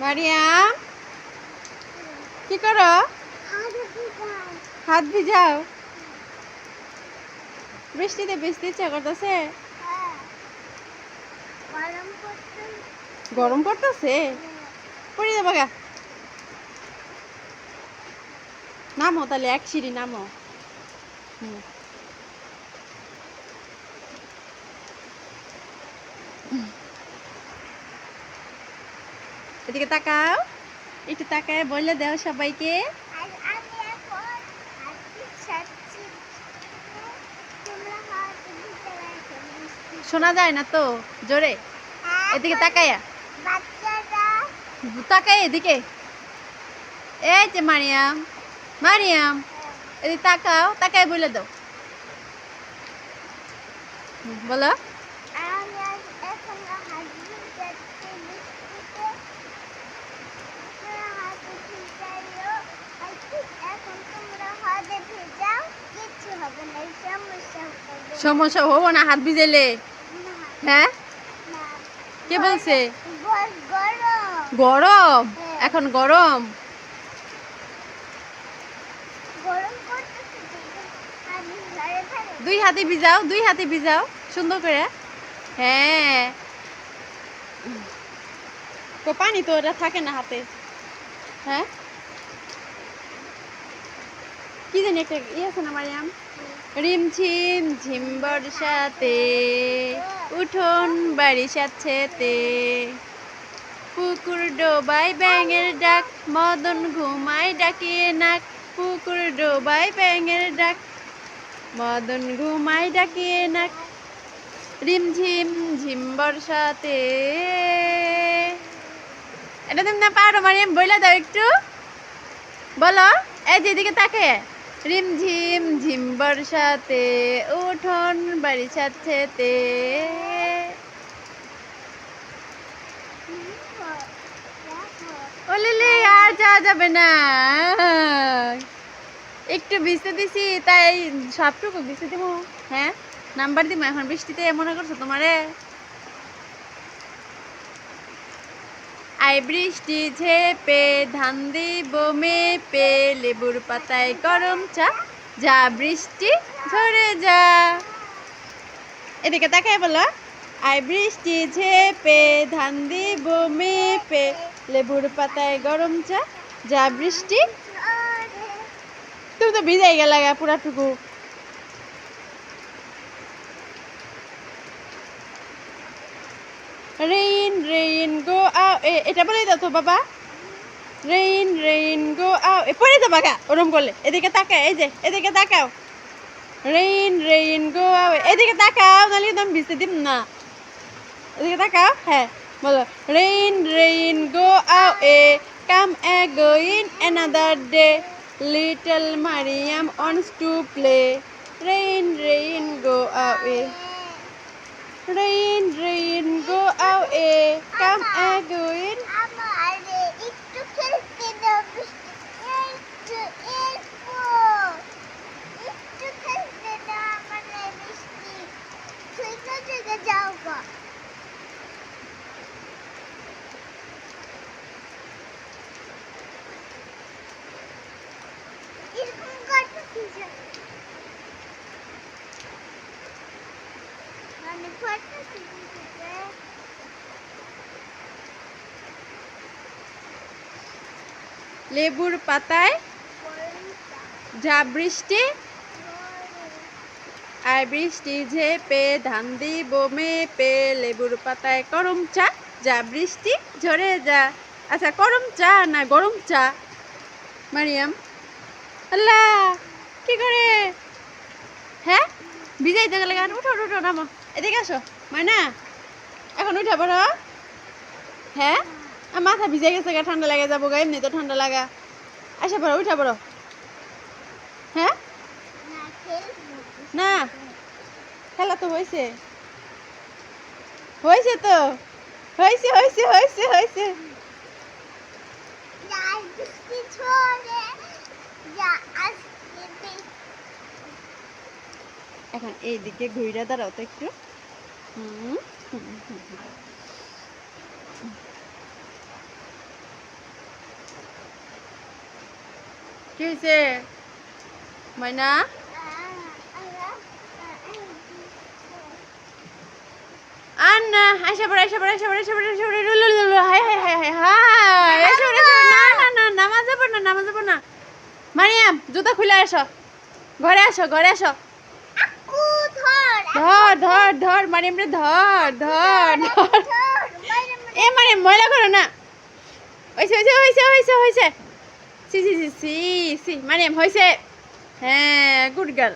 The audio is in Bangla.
মারিয়াম কি করো? হাত ভিজাও। বৃষ্টিতে ভিজতে ইচ্ছা করতেছে? গরম করতেছে পড়ে যাব গা। নামো তাহলে এক সিঁড়ি নামো। হুম। এদিকে তাকাও। একটু তাকায় বলে দাও সবাইকে। শোনা যায় না তো? জোরে। এদিকে তাকায়া। তাকায় এদিকে। এই যে মারিয়াম মারিয়াম। এদিকে তাকাও তাকায় বলে দাও। বলো। সমস্যা হব না, হাত ভিজেলে হ্যাঁ? কে বলছে? গরম? এখন গরম? দুই হাতে ভিজাও, দুই হাতে ভিজাও, সুন্দর করে। হ্যাঁ। পানি তো ওটা থাকে না হাতে। হ্যাঁ? কি জানি একটা ইয়ে আছে না, মারিয়াম? রিম ঝিম বর্ষাতে, উঠোন বাড়ি সাথেতে। পুকুর ডোবাই ব্যাঙের ডাক, মদন ঘুমাই ডাকিয়ে নাক। পুকুর ডোবাই ব্যাঙের ডাক, মদন ঘুমাই ডাকিয়ে নাক। রিম ঝিম বর্ষাতে। এটা তুমি না পারো, মারিয়াম, বইলা দাও একটু। বলো, এই যেদিকে তাকে। রিম ঝিম বর্ষাতে, উঠোন বাড়ি সাথেতে ওলেলে, আর যাওয়া যাবে না। একটু ভিজতে দিছি, তাই সবটুকু ভিজতে দিব হ্যাঁ নাম্বার দিব এখন বৃষ্টিতে মনে করছ তোমারে? আই বৃষ্টি ঝেপে, ধান দিব মেপে, লেবুর পাতায় গরম চা, যা বৃষ্টি ঝরে যা। এদিকে তাকায় বলো। আই বৃষ্টি ঝেপে, ধান দিব মেপে, লেবুর পাতায় গরম চা, যা বৃষ্টি তুমি তো ভিজাই গেলা পুরাটুকু। রেইন রেইন গো আও এটা বলে দাও তো, বাবা। রেইন রেইন গো আও এ, পড়ে যাবা গা ওরম করলে। এদিকে তাকাও, এই যে, এদিকে তাকাও। রেইন রেইন গো আও এদিকে তাকাও, নাহলে আমি ভিজতে দিব না। এদিকে তাকাও হ্যাঁ বলো। Rain rain go away come again another day little Mariam wants to play. Rain rain go away rain rain go away come again একটু খেলতে দাও একটু একটু একটু খেলতে দাও আমার বৃষ্টি ঠিক আছে যাও গা এরকম করতে মানে ফটো তুলতে লেবুর পাতায় বৃষ্টি আর বৃষ্টি ঝেপে ধান দিব মেপে লেবুর পাতায় গরম চা, যা বৃষ্টি ঝরে যা। আচ্ছা গরম চা না গরম চা? মারিয়াম, আল্লাহ, কি করে? হ্যাঁ? ভিজাইতে গেলে গান উঠো উঠো, নামো। এদিকে আসো ময়না এখন উঠে পড়ো। হ্যাঁ? মাথা ভিজে গেছে গা, ঠান্ডা লাগে যাব গা এমনি তো ঠান্ডা লাগা। আসা পড়ো, উঠে পড়ো। হ্যাঁ? না। খেলা তো হয়েছে হয়েছে তো। হয়েছে হয়েছে হয়েছে হয়েছে এখন এইদিকে ঘুরে দাঁড়াও তো একটু। কি হয়েছে ময়না? না নামাজ না নামাজ না। মারিয়াম, জুতা খুলে আসো। ঘরে আসো ঘরে আসো। ধর ধর ধর মানে এমনি রে ধর ধর ধর। ধর এ মানে ময়লা করো না। হয়েছে হয়েছে হয়েছে হয়েছে হয়েছে। সি সি সি সি সি মানে হয়েছে। হ্যাঁ গুড গার্ল।